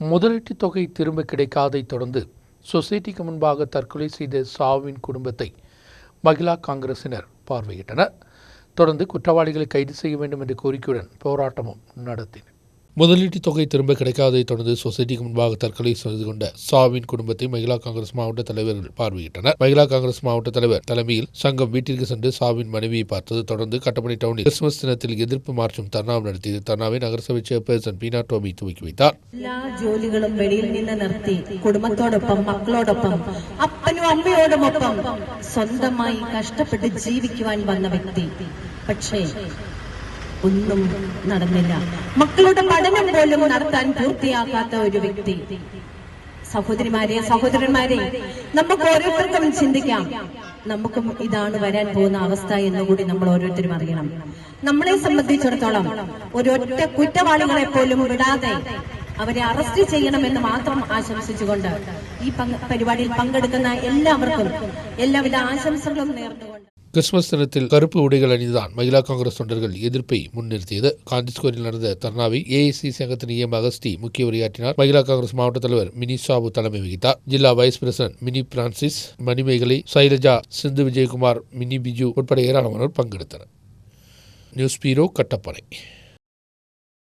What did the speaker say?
முதலீட்டு தொகை திரும்ப கிடைக்காதை தொடர்ந்து சொசைட்டிக்கு முன்பாக தற்கொலை செய்த சாவின் குடும்பத்தை மகிழா காங்கிரசினர் பார்வையிட்டனர். தொடர்ந்து குற்றவாளிகளை கைது செய்ய வேண்டும் என்ற கோரிக்கையுடன் போராட்டமும் நடத்தினர். முதலீட்டு தொகை திரும்ப கிடைக்காததை தொடர்ந்து சொசைட்டிக்கு முன்பாக தற்கொலை செய்து கொண்ட சாவின் குடும்பத்தை மகிழா காங்கிரஸ் மாவட்ட தலைவர்கள் பார்வையிட்டனர் மகிழா காங்கிரஸ் மாவட்ட தலைவர் தலைமையில் சங்கம் வீட்டிற்கு சென்று சாவின் மனைவியை பார்த்தது தொடர்ந்து கட்டப்படி டவுனில் கிறிஸ்துமஸ் தினத்தில் எதிர்ப்பு மார்ச்சும் தர்ணாவும் நடத்தியது தர்ணாவை நகரசபை ചെയർപേഴ്സൺ പീന ടോമി തുവക്കി വയ്ത്താർ എല്ലാ ജോലികളും വെളിയിൽ നിന്ന് നിർത്തി കുടുംബത്തോടൊപ്പം മക്കളോടൊപ്പം അപ്പനും അമ്മയോടുമൊപ്പം സ്വന്തമായി കഷ്ടപ്പെട്ട് ജീവിക്കുവാൻ വന്ന വ്യക്തി പക്ഷേ ഒന്നും നടന്നില്ല. മക്കളുടെ പഠനം പോലും നടത്താൻ പൂർത്തിയാക്കാത്ത ഒരു വ്യക്തി. സഹോദരിമാരെ സഹോദരന്മാരെ നമുക്ക് ഓരോരുത്തർക്കും ചിന്തിക്കാം. നമുക്കും ഇതാണ് വരാൻ പോകുന്ന അവസ്ഥ എന്ന് കൂടി നമ്മൾ ഓരോരുത്തരും അറിയണം. നമ്മളെ സംബന്ധിച്ചിടത്തോളം ഒരൊറ്റ കുറ്റവാളികളെ പോലും വിടാതെ അവരെ അറസ്റ്റ് ചെയ്യണമെന്ന് മാത്രം ആശംസിച്ചുകൊണ്ട് ഈ പരിപാടിയിൽ പങ്കെടുക്കുന്ന എല്ലാവർക്കും എല്ലാവിധ ആശംസകളും നേർന്നുകൊണ്ട് கிறிஸ்துமஸ் தினத்தில் கருப்பு உடைகள் அணிந்துதான் மகிழா காங்கிரஸ் தொண்டர்கள் எதிர்ப்பை முன்னிறுத்தியது. காந்தி ஸ்கோரில் நடந்த தர்ணாவை ஏஐசி சங்கத்தின் இஎம் அகஸ்தி முக்கிய உரையாற்றினார் மகிழா காங்கிரஸ் மாவட்ட தலைவர் மினி சாபு தலைமை வகித்தார். ஜில்லா vice president Mini Francis Manimegalai Shailaja Sindhu Vijayakumar Mini Biju உட்பட ஏராளமானோர் பங்கெடுத்தனர். நியூஸ் பீரோ கட்டப்பனை.